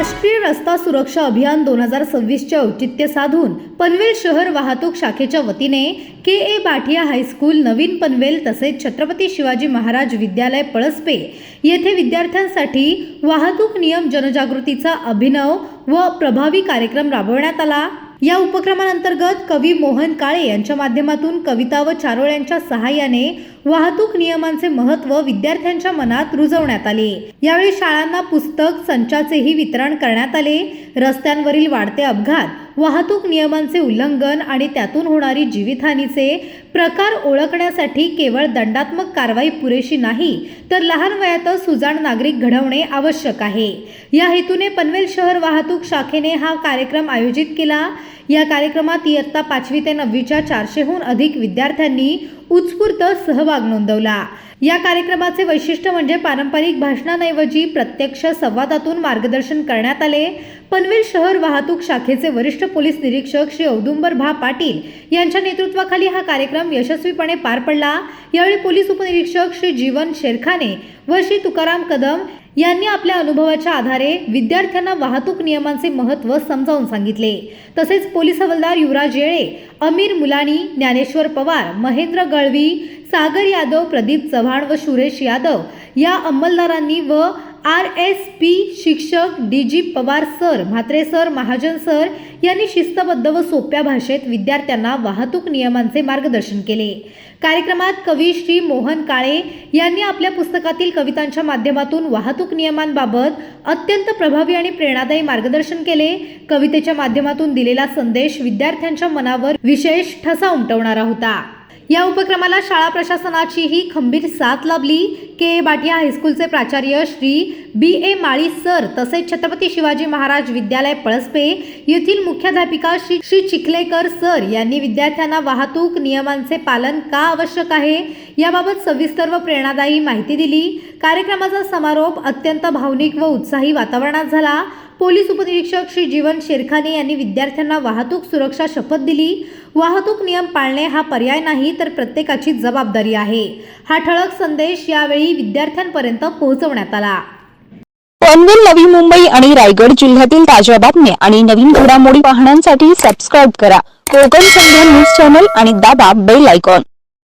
राष्ट्रीय रस्ता सुरक्षा अभियान दोन हजार सव्वीसचे औचित्य साधून पनवेल शहर वाहतूक शाखेच्या वतीने K A Bathia high school नवीन पनवेल तसेच छत्रपती शिवाजी महाराज विद्यालय पळसपे येथे विद्यार्थ्यांसाठी वाहतूक नियम जनजागृतीचा अभिनव व प्रभावी कार्यक्रम राबवण्यात आला. या उपक्रमांतर्गत कवी मोहन काळे यांच्या माध्यमातून कविता व चारोळ्यांच्या सहाय्याने वाहतूक नियमांचे महत्त्व विद्यार्थ्यांच्या मनात रुजवण्यात आले. यावेळी शाळांना पुस्तक संचाचेही वितरण करण्यात आले. रस्त्यांवरील वाढते अपघात वाहतूक नियमांचे उल्लंघन आणि त्यातून होणारी जीवितहानीचे प्रकार ओळखण्यासाठी केवळ दंडात्मक कारवाई पुरेशी नाही तर लहान वयातच सुजाण नागरिक घडवणे आवश्यक आहे. या हेतूने पनवेल शहर वाहतूक शाखेने हा कार्यक्रम आयोजित केला. या कार्यक्रमात इयत्ता पाचवी ते नववीच्या चारशेहून अधिक विद्यार्थ्यांनी उत्स्फूर्त सहभाग नोंदवला. या कार्यक्रमाचे वैशिष्ट्य म्हणजे पारंपरिक भाषणांऐवजी प्रत्यक्ष संवादातून मार्गदर्शन करण्यात आले. पनवेल शहर वाहतूक शाखेचे वरिष्ठ पोलीस निरीक्षक श्री औदुंबर भा पाटील यांच्या नेतृत्वाखाली हा कार्यक्रम यशस्वीपणे पार पडला. यावेळी पोलीस उपनिरीक्षक श्री जीवन शेरखाने व श्री तुकाराम कदम यांनी आपल्या अनुभवाच्या आधारे विद्यार्थ्यांना वाहतूक नियमांचे महत्त्व समजावून सांगितले. तसेच पोलीस हवालदार युवराज येळे अमीर मुलानी ज्ञानेश्वर पवार महेंद्र गळवी सागर यादव प्रदीप चव्हाण व सुरेश यादव या अंमलदारांनी व आर एस पी शिक्षक D G Pawar sir Mhatre sir Mahajan sir यांनी शिस्तबद्ध व सोप्या भाषेत विद्यार्थ्यांना वाहतूक नियमांचे मार्गदर्शन केले. कार्यक्रमात कवी श्री मोहन काळे यांनी आपल्या पुस्तकातील कवितांच्या माध्यमातून वाहतूक नियमांबाबत अत्यंत प्रभावी आणि प्रेरणादायी मार्गदर्शन केले. कवितेच्या माध्यमातून दिलेला संदेश विद्यार्थ्यांच्या मनावर विशेष ठसा उमटवणारा होता. या उपक्रमाला शाळा प्रशासनाचीही खंबीर साथ लाभली. के. बाटिया हायस्कूलचे प्राचार्य श्री बी. ए. माळी सर तसेच छत्रपती शिवाजी महाराज विद्यालय पळसपे येथील मुख्याध्यापिका श्री श्री चिखलेकर सर यांनी विद्यार्थ्यांना वाहतूक नियमांचे पालन का आवश्यक आहे? याबाबत सविस्तर व प्रेरणादायी माहिती दिली. कार्यक्रमाचा समारोप अत्यंत भावनिक व उत्साही वातावरणात झाला. पोलीस उपनिरीक्षक श्री जीवन शेरखाने यांनी विद्यार्थ्यांना वाहतूक सुरक्षा शपथ दिली. वाहतूक नियम पाळणे हा पर्याय नाही तर प्रत्येकाची जबाबदारी आहे. हा ठळक संदेश यावेळी विद्यार्थ्यांपर्यंत पोहोचवण्यात आला. पनवेल नवी मुंबई आणि रायगड जिल्ह्यातील ताज्या बातम्या आणि नवीन घडामोडी पाहण्यासाठी सबस्क्राईब करा. कोकण संध्या न्यूज चॅनल आणि दाबा बेल आयकॉन